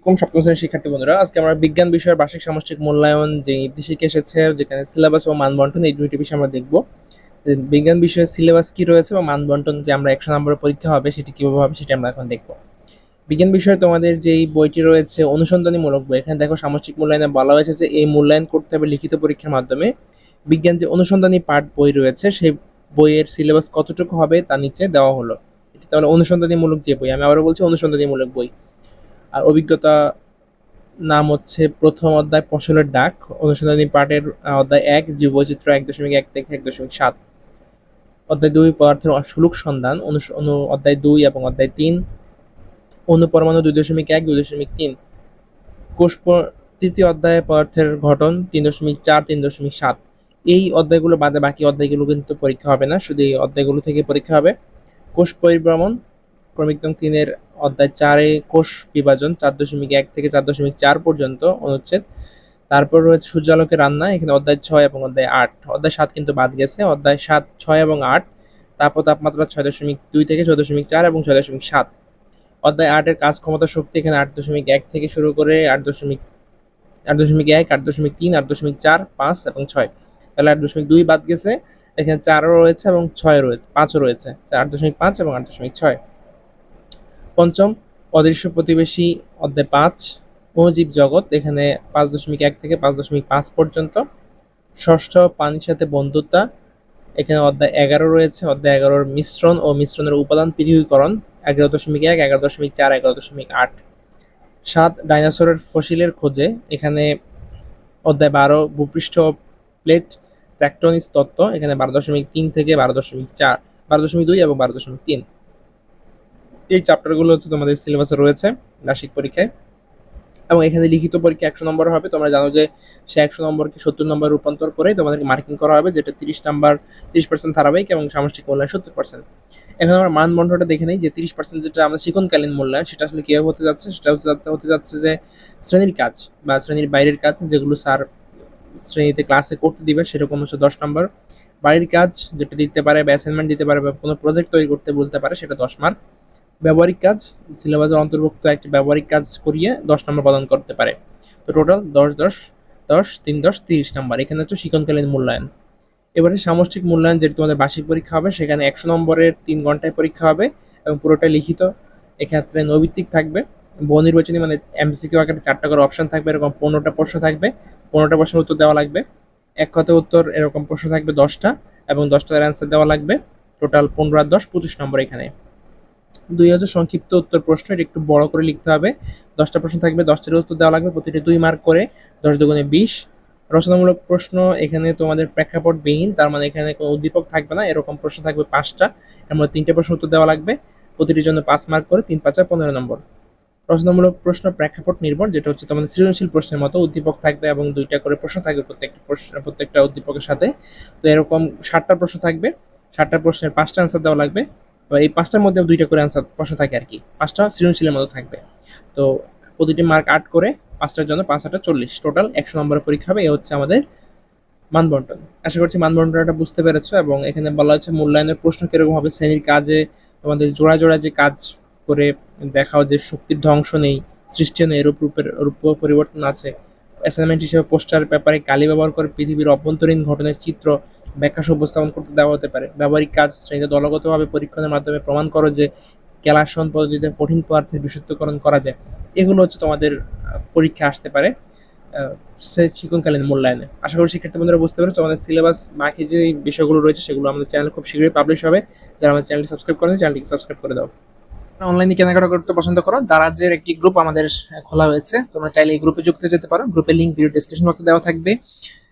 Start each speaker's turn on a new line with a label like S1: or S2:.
S1: এরকম সপ্তম শ্রেণির শিক্ষার্থী বন্ধুরা। আজকে আমরা বিজ্ঞান বিষয়ের বার্ষিক সামষ্টিক মূল্যায়ন যে নির্দেশিকা এসেছে, যেখানে সিলেবাস ও মানবন্টন, এই দুইটি বিষয় আমরা দেখব। বিজ্ঞান বিষয়ের সিলেবাস কি রয়েছে বা মানবন্টন যে আমরা একশো নম্বরের পরীক্ষা হবে, সেটি কীভাবে হবে, সেটি আমরা এখন দেখব। বিজ্ঞান বিষয়ে তোমাদের যেই বইটি রয়েছে, অনুসন্ধানীমূলক বই, এখানে দেখো সামষ্টিক মূল্যায়নে বলা হয়েছে যে এই মূল্যায়ন করতে হবে লিখিত পরীক্ষার মাধ্যমে। বিজ্ঞান যে অনুসন্ধানী পাঠ বই রয়েছে, সেই বইয়ের সিলেবাস কতটুকু হবে, তা নিচে দেওয়া হলো। এটি তাহলে অনুসন্ধানীমূলক যে বই, আমি আবারও বলছি অনুসন্ধানীমূলক বই। আর অভিজ্ঞতা নাম হচ্ছে প্রথম অধ্যায় ফসলের ডাক, অনুসন্ধানী পাঠের অধ্যায় এক, জীববৈচিত্র্য এক দশমিক এক থেকে এক দশমিক সাত। অধ্যায় দুই, পদার্থের সুলুক সন্ধান অনু, অধ্যায় দুই এবং অধ্যায় তিন। অনুপরমাণু দুই দশমিক এক, দুই দশমিক তিন। কোষ তৃতীয় অধ্যায়ে পদার্থের গঠন তিন দশমিক চার, তিন দশমিক সাত। এই অধ্যায়গুলো বাদে বাকি অধ্যায়গুলো কিন্তু পরীক্ষা হবে না, শুধু এই অধ্যায়গুলো থেকে পরীক্ষা হবে। কোষ পরিভ্রমণ ক্রমিক নং তিনের অধ্যায় চারে কোষ বিভাজন, চার দশমিক এক থেকে চার দশমিক চার পর্যন্ত অনুচ্ছেদ। তারপর রয়েছে সূর্যালোকের রান্না, এখানে অধ্যায় ছয় এবং অধ্যায় আট। অধ্যায় সাত কিন্তু বাদ গেছে, অধ্যায় সাত ছয় এবং আট, তারপর তাপমাত্রা ছয় দশমিক দুই থেকে ছয় দশমিক চার এবং ছয় দশমিক সাত। অধ্যায় আটের কাজ ক্ষমতা শক্তি এখানে আট দশমিক এক থেকে শুরু করে আট দশমিক আট দশমিক এক, আট দশমিক তিন, আট দশমিক চার, পাঁচ এবং ছয়। তাহলে আট দশমিক দুই বাদ গেছে, এখানে চারও রয়েছে এবং ছয় রয়েছে, পাঁচও রয়েছে আট দশমিক পাঁচ এবং আট দশমিক ছয়। পঞ্চম, অদৃশ্য প্রতিবেশী অধ্যায় পাঁচ অণুজীব জগৎ, এখানে পাঁচ দশমিক এক থেকে পাঁচ দশমিক পাঁচ পর্যন্ত। ষষ্ঠ, পানির সাথে বন্ধুতা, এখানে অধ্যায় এগারো রয়েছে। অধ্যায় এগারোর মিশ্রণ ও মিশ্রণের উপাদান পৃথিবীকরণ এগারো দশমিক এক, এগারো দশমিক চার, এগারো দশমিক আট। সাত, ডাইনোসরের ফসিলের খোঁজে, এখানে অধ্যায় বারো, ভূপৃষ্ঠ প্লেট ট্র্যাক্টনিস তত্ত্ব, এখানে বারো দশমিক তিন থেকে বারো দশমিক চার, বারো দশমিক দুই এবং বারো দশমিক তিন। এই চ্যাপ্টারগুলো হচ্ছে তোমাদের সিলেবাসে রয়েছে বার্ষিক পরীক্ষায়। এবং এখানে লিখিত পরীক্ষা একশো নম্বর হবে। তোমরা জানো যে সে একশো নম্বরকে সত্তর নম্বর রূপান্তর করে তোমাদেরকে মার্কিং করা হবে, যেটা তিরিশ নাম্বার তিরিশ পার্সেন্ট ধারাবাহিক এবং সামষ্টিক মূল্যায়ন সত্তর পার্সেন্ট এখন আমরা মানদণ্ডটা দেখে নিই যে তিরিশ পার্সেন্ট যেটা আমাদের শিক্ষণকালীন মূল্যায়ন, সেটা আসলে কীভাবে হতে যাচ্ছে? সেটা হতে যাচ্ছে যে শ্রেণির কাজ বা শ্রেণির বাইরের কাজ যেগুলো স্যার শ্রেণীতে ক্লাসে করতে দিবে, সেরকম হচ্ছে দশ নম্বর। বাড়ির কাজ যেটা দিতে পারে বা অ্যাসাইনমেন্ট দিতে পারে বা কোনো প্রজেক্ট তৈরি করতে বলতে পারে, সেটা দশ মার্ক ব্যবহারিক কাজ, সিলেবাসের অন্তর্ভুক্ত একটি ব্যবহারিক কাজ করিয়ে দশ নম্বর প্রদান করতে পারে। তো টোটাল দশ দশ দশ, তিন, দশ, তিরিশ নম্বর। এখানে হচ্ছে শিক্ষণকালীন মূল্যায়ন। এবারে সামষ্টিক মূল্যায়ন যেটি তোমাদের বার্ষিক পরীক্ষা হবে, সেখানে একশো নম্বরের তিন ঘন্টায় পরীক্ষা হবে এবং পুরোটাই লিখিত। এক্ষেত্রে নৈবিত্তিক থাকবে। বহু নির্বাচনী মানে এমসিকিউ আকারে চারটা করে অপশন থাকবে, এরকম পনেরোটা প্রশ্ন থাকবে। পনেরোটা প্রশ্নের উত্তর দেওয়া লাগবে। এক কথা উত্তর, এরকম প্রশ্ন থাকবে দশটা এবং দশটার অ্যান্সার দেওয়া লাগবে। টোটাল পনেরো আর দশ, পঁচিশ নম্বর এখানে। দুই হাজার সংক্ষিপ্ত উত্তর প্রশ্ন এটা একটু বড় করে লিখতে হবে। দশটা প্রশ্ন থাকবে, দশটার উত্তর দেওয়া লাগবে, প্রতিটি দুই মার্ক করে, দশ দুগুণে বিশ। রচনামূলক প্রশ্ন এখানে তোমাদের প্রেক্ষাপট বিহীন, তার মানে এখানে কোনো উদ্দীপক থাকবে না, এরকম প্রশ্ন থাকবে পাঁচটা। এর মধ্যে তিনটে প্রশ্ন উত্তর দেওয়া লাগবে, প্রতিটির জন্য পাঁচ মার্ক করে, তিন, পাঁচা পনেরো নম্বর। রচনামূলক প্রশ্ন প্রেক্ষাপট নির্ভর, যেটা হচ্ছে তোমাদের সৃজনশীল প্রশ্নের মতো উদ্দীপক থাকবে এবং দুইটা করে প্রশ্ন থাকবে প্রত্যেকটা প্রশ্ন, প্রত্যেকটা উদ্দীপকের সাথে। তো এরকম ষাটটা প্রশ্ন থাকবে, ষাটটা প্রশ্নের পাঁচটা অ্যান্সার দেওয়া লাগবে। এই পাঁচটার মধ্যে দুইটা করে অ্যান্সার প্রশ্ন থাকে আর কি। পাঁচটা সৃজনশীলের মতো থাকবে। তো প্রতিটি মার্ক আট করে পাঁচটার জন্য পাঁচ আটটা চল্লিশ। টোটাল একশো নম্বরের পরীক্ষা হবে, এ হচ্ছে আমাদের মানবন্টন। আশা করছি মানবন্টনটা বুঝতে পেরেছ এবং এখানে বলা হচ্ছে মূল্যায়নের প্রশ্ন কীরকম হবে, শ্রেণির কাজে, তোমাদের জোড়া জোড়া যে কাজ করে দেখাও যে শক্তির ধ্বংস নেই, সৃষ্টি নেই রূপ রূপের, রূপ পরিবর্তন আছে। অ্যাসাইনমেন্ট হিসেবে পোস্টার পেপারে কালি ব্যবহার করে পৃথিবীর অভ্যন্তরীণ ঘটনার চিত্র ব্যাখ্যা সহ উপস্থাপন করতে দেওয়া হতে পারে। ব্যবহারিক কাজ শ্রেণীতে দলগতভাবে পরীক্ষণের মাধ্যমে প্রমাণ করো যে ক্যালাসন পদ্ধতিতে কঠিন পদার্থের বিশুদ্ধকরণ করা যায়। এগুলো হচ্ছে তোমাদের পরীক্ষা আসতে পারে শিক্ষণকালীন মূল্যায়নে। আশা করি শিক্ষার্থী বন্ধুরা বুঝতে পেরেছ, আমাদের সিলেবাস বাকি যে বিষয়গুলো রয়েছে সেগুলো আমাদের চ্যানেল খুব শীঘ্রই পাবলিশ হবে। যারা আমাদের চ্যানেলটি সাবস্ক্রাইব করেন, চ্যানেলটিকে সাবস্ক্রাইব করে দাও। অনলাইনে কেনাকাটা করতে পছন্দ করো। দারাজের একটি গ্রুপ আমাদের খোলা হয়েছে। তোমরা চাইলে এই গ্রুপে যুক্ত যেতে পারো। গ্রুপের লিঙ্ক ভিডিও ডিসক্রিপশন বক্সে দেওয়া থাকবে।